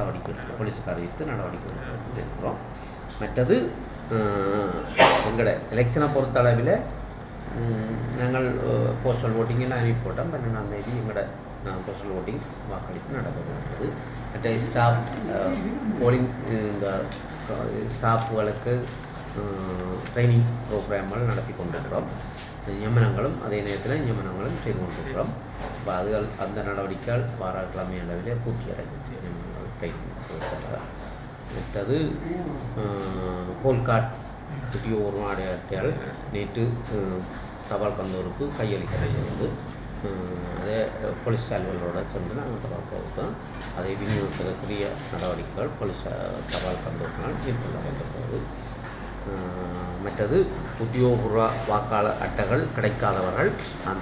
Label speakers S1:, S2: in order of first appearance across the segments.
S1: நடவடிக்கை எடுத்து போலீஸுக்கு அறிவித்து நடவடிக்கை எடுத்து மற்றது எங்களோட எலெக்ஷனை பொறுத்த அளவில் நாங்கள் போஸ்டல் ஓட்டிங் எல்லாம் அறிவிப்பு போட்டோம். பன்னெண்டாம் தேதி எங்களோட போஸ்டல் ஓட்டிங் வாக்களிப்பு நடைபெறுகிறது. மற்ற ஸ்டாஃப் போலிங் இந்த ஸ்டாஃப்களுக்கு ட்ரைனிங் ப்ரோக்ராம்கள் நடத்தி கொண்டிருக்கிறோம். நியமனங்களும் அதே நேரத்தில் நியமனங்களும் செய்து கொண்டிருக்கிறோம். அப்போ அதுகள் அந்த நடவடிக்கைகள் வாராக்கிழமை அளவிலே பூர்த்தி அடையும் நியமனங்கள் ட்ரைனிங் கொடுக்கிறார் போல்காட் புதிய ஒரு அடையாட்டையால் நேற்று தபால் கந்தூருக்கு கையளிக்கிறது. அதே போலீஸ் அலுவலரோட சென்று நாங்கள் தபால் கொடுத்தோம் அதை விநியோகிப்பதற்குரிய நடவடிக்கைகள் போலீஸ் தபால் கந்தூரினால் மேற்கொள்ளப்பட்டிருக்கிறது அஹ், மற்றது உத்தியோகபூர்வ வாக்காளர் அட்டைகள் கிடைக்காதவர்கள்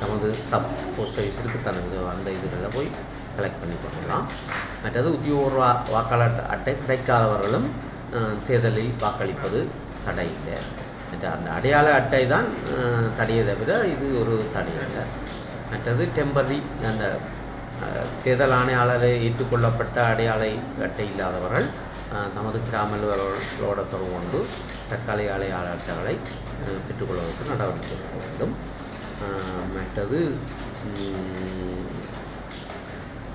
S1: தமது சப் போஸ்ட் ஆஃபீஸிற்கு தனது அந்த இதுகளில் போய் கலெக்ட் பண்ணி கொள்ளலாம். மற்றது உத்தியோகபூர்வ வாக்காளர் அட்டை கிடைக்காதவர்களும் தேர்தலில் வாக்களிப்பது தடை இல்லை மற்ற அந்த அடையாள அட்டை தான் தடையை தவிர இது ஒரு தடை இல்லை மற்றது டெம்பரரி அந்த தேர்தல் ஆணையாளரை ஏற்றுக்கொள்ளப்பட்ட அடையாள அட்டை இல்லாதவர்கள் நமது தமது தொடர்பு கொண்டு தற்காலிக அடையாள அட்டைகளை பெற்றுக்கொள்வதற்கு நடவடிக்கை எடுக்க வேண்டும். மற்றது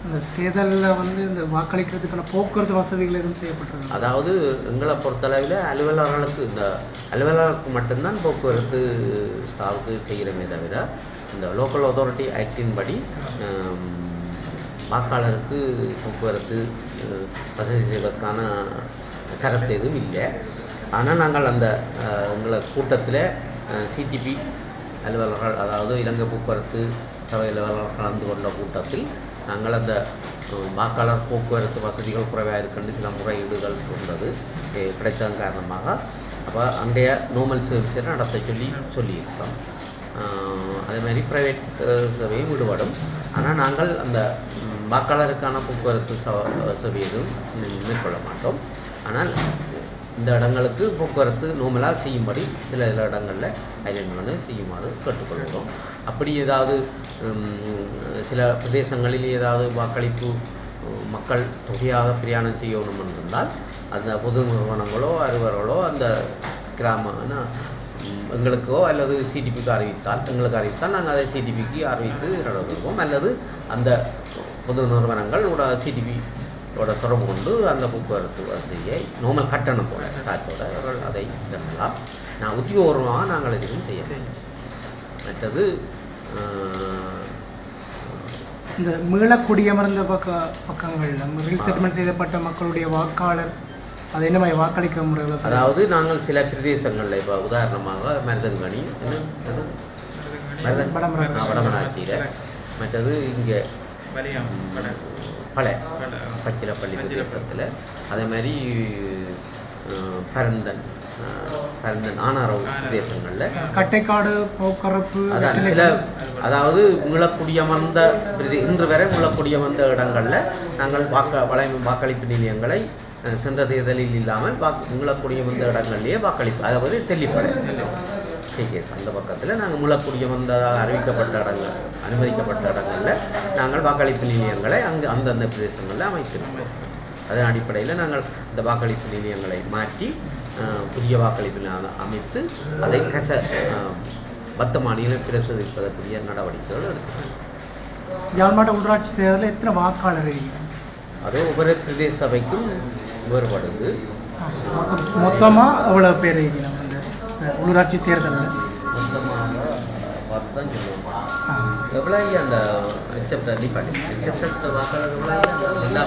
S2: இந்த தேர்தலில் வந்து இந்த வாக்களிக்கிறதுக்கான போக்குவரத்து வசதிகள் எதுவும் செய்யப்பட்டிருக்கு?
S1: அதாவது எங்களை பொறுத்தளவில் அலுவலர்களுக்கு இந்த அலுவலருக்கு மட்டும்தான் போக்குவரத்து ஸ்டாஃப்க்கு செய்கிறமே தவிர இந்த லோக்கல் அத்தாரிட்டி ஆக்டின் படி வாக்காளருக்கு போக்குவரத்து வசதி செய்வதற்கான சரத்து எதுவும் இல்லை. ஆனால் நாங்கள் அந்த எங்களை கூட்டத்தில் சிடிபி அலுவலர்கள் அதாவது இலங்கை போக்குவரத்து சபை அலுவலர்கள் கலந்து கொண்ட கூட்டத்தில் நாங்கள் அந்த வாக்காளர் போக்குவரத்து வசதிகள் குறைவாக இருக்கின்ற சில முறையீடுகள் இருந்தது. கிடைத்ததன் காரணமாக. அப்போ அன்றைய நோமல் சர்வீஸை நடத்த சொல்லி சொல்லியிருக்கோம் அதே மாதிரி ப்ரைவேட் சேவையும் ஈடுபடும் ஆனால் நாங்கள் அந்த வாக்காளருக்கான போக்குவரத்து ச சேவை எதுவும் மேற்கொள்ள மாட்டோம். ஆனால் இந்த இடங்களுக்கு போக்குவரத்து நோமலாக செய்யும்படி சில சில இடங்களில் ஐலண்டுகளை செய்யுமாறு கேட்டுக்கொள்கிறோம். அப்படி ஏதாவது சில பிரதேசங்களில் ஏதாவது வாக்களிப்பு மக்கள் தொகையாக பிரயாணம் செய்யணும் என்றால் அந்த பொது நிறுவனங்களோ அறுவர்களோ அந்த கிராம எங்களுக்கோ அல்லது சிடிபிக்கு அறிவித்தால் எங்களுக்கு அறிவித்தால் நாங்கள் அதை சிடிபிக்கு அறிவித்து நடத்துவோம். அல்லது அந்த பொது நிறுவனங்கள் உட சிடிபி ஓட தொடர்பு கொண்டு அந்த போக்குவரத்து வசதியை நோமல் கட்டணம் போல சார்ஜோட அவர்கள் அதை தரலாம். நான் உத்தியோகபூர்வமாக நாங்கள் எதுவும் செய்ய மற்றது
S2: இந்த மீள குடியமர்ந்த பக்க பக்கங்களில் ரீசெட்டில்மெண்ட் செய்யப்பட்ட மக்களுடைய வாக்காளர் அது என்ன மாதிரி வாக்களிக்கிற முறையில்
S1: அதாவது நாங்கள் சில பிரதேசங்களில் இப்போ உதாரணமாக மருதங்கனி. ஆ, வடமராட்சியில். மற்றது இங்கே பல. பச்சிலப்பள்ளி பிரதேசத்தில். அதே மாதிரி பரந்தன் பரந்தன் ஆனாரவு பிரதேசங்களில்.
S2: கட்டைக்காடு போக்குவரத்து
S1: அதான் சில அதாவது முழக்குடியமர்ந்த பிரதி இன்று வரை முழக்குடியமர்ந்த இடங்களில் நாங்கள் வாக்க வளை வாக்களிப்பு நிலையங்களை சென்ற தேர்தலில் இல்லாமல் வாக்கு முழக்குடியமர்ந்த இடங்கள்லேயே வாக்களிப்பு அதாவது தெல்லிப்படை. கேஸ். அந்த பக்கத்தில் நாங்கள் முழக்குடியமர்ந்ததாக அறிவிக்கப்பட்ட இடங்கள் அனுமதிக்கப்பட்ட இடங்களில் நாங்கள் வாக்களிப்பு நிலையங்களை அங்கு அந்தந்த பிரதேசங்களில் அமைத்திருக்கிறோம் அதன் அடிப்படையில் நாங்கள் இந்த வாக்களிப்பு நிலையங்களை மாற்றி புதிய வாக்களிப்பு அமைத்து அதை கச பத்து மாநிலம் பிரசுரிப்பதற்குரிய நடவடிக்கைகள் எடுத்துக்கிறோம்
S2: யாழ்ப்பாண உள்ளாட்சி தேர்தலில் எத்தனை வாக்காளர் இருக்கிறாங்க?
S1: அது ஒவ்வொரு பிரதேச சபைக்கும் வேறுபடுது.
S2: மொத்தமாக எவ்வளோ பேர் இருக்கிறாங்க உள்ளூராட்சி தேர்தலில்.
S1: எவ்வளோ அந்த வாக்காளர் எவ்வளோ எல்லா